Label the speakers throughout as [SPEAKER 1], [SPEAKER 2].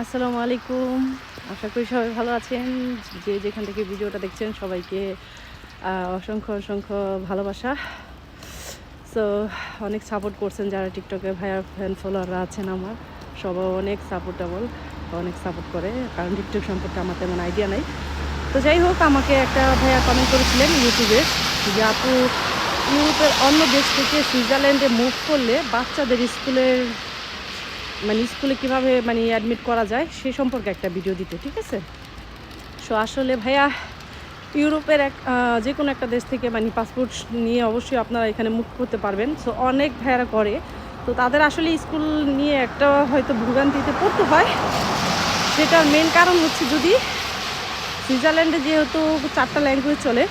[SPEAKER 1] আসসালামু আলাইকুম। আশা করি সবাই ভালো আছেন। যে যেখান থেকে ভিডিওটা দেখছেন সবাইকে অসংখ্য অসংখ্য ভালোবাসা। সো অনেক সাপোর্ট করছেন যারা টিকটকে ভাইয়ার ফ্যান ফলোয়াররা আছেন আমার। সবাই অনেক সাপোর্টেবল অনেক সাপোর্ট করে। কারণ টিকটক সম্পর্কে আমার তেমন আইডিয়া নেই। তো যাই হোক, আমাকে একটা ভাইয়া কমেন্ট করেছিলেন ইউটিউবে যে, আপু, ইউরোপের অন্য দেশ থেকে সুইজারল্যান্ডে মুভ করলে বাচ্চাদের স্কুলের মানে স্কুলে কীভাবে মানে অ্যাডমিট করা যায় সে সম্পর্কে একটা ভিডিও দিতে, ঠিক আছে? সো আসলে ভাইয়া, ইউরোপের এক যে কোনো একটা দেশ থেকে মানে পাসপোর্ট নিয়ে অবশ্যই আপনারা এখানে মুভ করতে পারবেন। সো অনেক ভাইয়ারা করে। তো তাদের আসলে স্কুল নিয়ে একটা হয়তো ভোগান্তিতে পড়তে হয়। সেটার মেন কারণ হচ্ছে যদি সুইজারল্যান্ডে যেহেতু চারটা ল্যাঙ্গুয়েজ চলে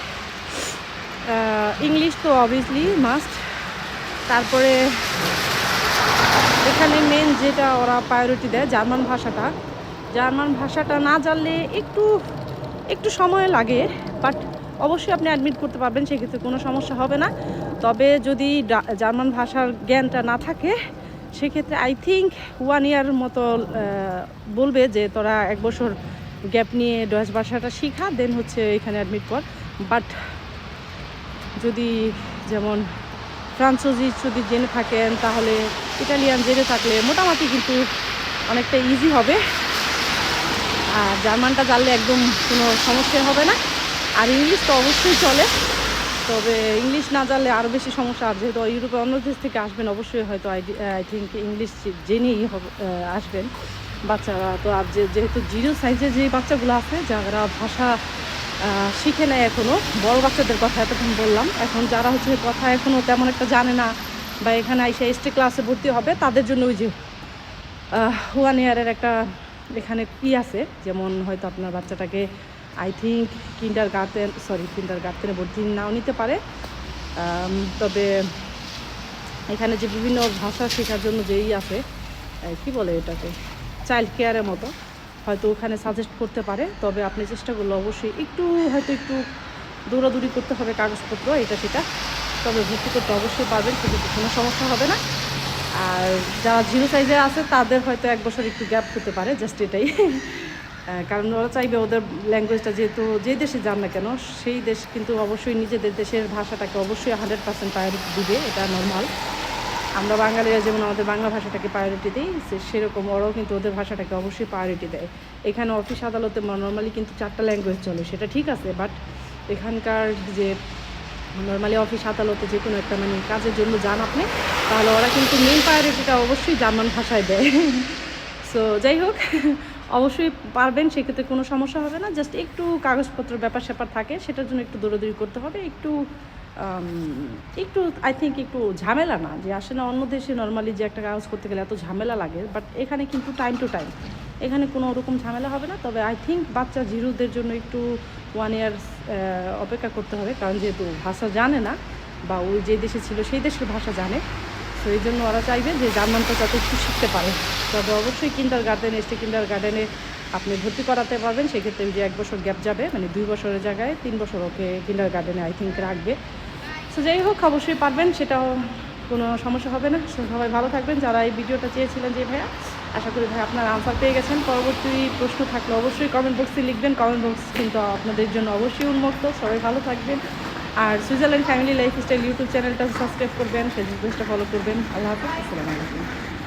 [SPEAKER 1] ইংলিশ তো অবভিয়াসলি মাস্ট তারপরে এখানে মেন যেটা ওরা প্রায়োরিটি দেয় জার্মান ভাষাটা। জার্মান ভাষাটা না জানলে একটু একটু সময় লাগে বাট অবশ্যই আপনি অ্যাডমিট করতে পারবেন, সেক্ষেত্রে কোনো সমস্যা হবে না। তবে যদি জার্মান ভাষার জ্ঞানটা না থাকে, সেক্ষেত্রে আই থিঙ্ক ওয়ান ইয়ার মতো বলবে যে তোরা এক বছর গ্যাপ নিয়ে ডয়েস ভাষাটা শিখা দেন হচ্ছে এখানে অ্যাডমিট কর। বাট যদি যেমন ফ্রান্সোজি যদি জেনে থাকেন, তাহলে ইটালিয়ান জেনে থাকলে মোটামুটি কিন্তু অনেকটা ইজি হবে। আর জার্মানটা জানলে একদম কোনো সমস্যা হবে না। আর ইংলিশ তো অবশ্যই চলে। তবে ইংলিশ না জানলে আরও বেশি সমস্যা। আর যেহেতু ইউরোপে অন্য দেশ থেকে আসবেন, অবশ্যই হয়তো আই আই থিঙ্ক ইংলিশ জেনেই হবে আসবেন বাচ্চারা। তো আর যেহেতু জিরো সাইজের যে বাচ্চাগুলো আছে, যারা ভাষা শিখে নেয় এখনও বড় বাচ্চাদের কথা এতক্ষণ বললাম। এখন যারা হচ্ছে কথা এখনও তেমন একটা জানে না বা এখানে এসে এসটি ক্লাসে ভর্তি হবে, তাদের জন্য ওই যে ওয়ান ইয়ারের একটা এখানে কি আছে, যেমন হয়তো আপনার বাচ্চাটাকে I think kindergarten sorry কিন্ডার গার্ডেনে ভর্তি নাও নিতে পারে। তবে এখানে যে বিভিন্ন ভাষা শেখার জন্য যেই আছে কি বলে এটাকে চাইল্ড কেয়ারের মতো, হয়তো ওখানে সাজেস্ট করতে পারে। তবে আপনি চেষ্টা করলে অবশ্যই একটু, হয়তো একটু দৌড়াদৌড়ি করতে হবে কাগজপত্র, এটা সেটা। তবে ভর্তি করতে অবশ্যই পারবেন সেক্ষেত্রে কোনো সমস্যা হবে না। আর যারা জিরো সাইজে আছে, তাদের হয়তো এক বছর একটু গ্যাপ হতে পারে জাস্ট এটাই। কারণ ওরা চাইবে ওদের ল্যাঙ্গুয়েজটা যেহেতু যে দেশে যান না কেন, সেই দেশ কিন্তু অবশ্যই নিজেদের দেশের ভাষাটাকে অবশ্যই হান্ড্রেড পার্সেন্ট প্রায়োরিটি দিবে, এটা নর্মাল আমরা বাঙালিরা যেমন আমাদের বাংলা ভাষাটাকে প্রায়োরিটি দিই সেরকম ওরাও কিন্তু ওদের ভাষাটাকে অবশ্যই প্রায়োরিটি দেয়। এখানে অফিস আদালতে নর্মালি কিন্তু চারটা ল্যাঙ্গুয়েজ চলে, সেটা ঠিক আছে বাট এখানকার যে নর্মালি অফিস আদালতে যে কোনো একটা মানে কাজের জন্য যান আপনি, তাহলে ওরা কিন্তু মেন প্রায়োরিটিটা অবশ্যই জার্মান ভাষায় দেয়। সো যাই হোক, অবশ্যই পারবেন, সেক্ষেত্রে কোনো সমস্যা হবে না। জাস্ট একটু কাগজপত্র ব্যাপার স্যাপার থাকে, সেটার জন্য একটু দৌড়াদৌড়ি করতে হবে। একটু একটু আই থিঙ্ক একটু ঝামেলা না, যে আসে না অন্য দেশে নর্মালি যে একটা কাগজ করতে গেলে এত ঝামেলা লাগে বাট এখানে কিন্তু টাইম টু টাইম এখানে কোনো ওরকম ঝামেলা হবে না, তবে আই থিঙ্ক বাচ্চা জিরোদের জন্য একটু ওয়ান ইয়ার অপেক্ষা করতে হবে, কারণ যেহেতু ভাষা জানে না, বা ওই যে দেশে ছিল সেই দেশের ভাষা জানে। তো এই জন্য ওরা চাইবে যে জার্মানটা যাতে একটু শিখতে পারে। তবে অবশ্যই কিন্ডার গার্ডেন, এসটি কিন্ডার গার্ডেনে আপনি ভর্তি করাতে পারবেন। সেক্ষেত্রে যে এক বছর গ্যাপ যাবে মানে দুই বছরের জায়গায় তিন বছর ওকে কিন্ডার গার্ডেনে আই থিঙ্ক রাখবে। সো যাই হোক, অবশ্যই পারবেন, সেটাও কোনো সমস্যা হবে না। সবাই ভালো থাকবেন। যারা এই ভিডিওটা চেয়েছিলেন যে, ভাইয়া আশা করি ভাই আপনার আনসার পেয়ে গেছেন। পরবর্তী প্রশ্ন থাকলে অবশ্যই কমেন্ট বক্সে লিখবেন। কমেন্ট বক্স কিন্তু আপনাদের জন্য অবশ্যই উন্মুক্ত। সবাই ভালো থাকবেন। আর সুইজারল্যান্ড ফ্যামিলি লাইফস্টাইল ইউটিউব চ্যানেলটা সাবস্ক্রাইব করবেন ফেসবুক পেজটা ফলো করবেন। আল্লাহ হাফিজ, আসসালামু আলাইকুম।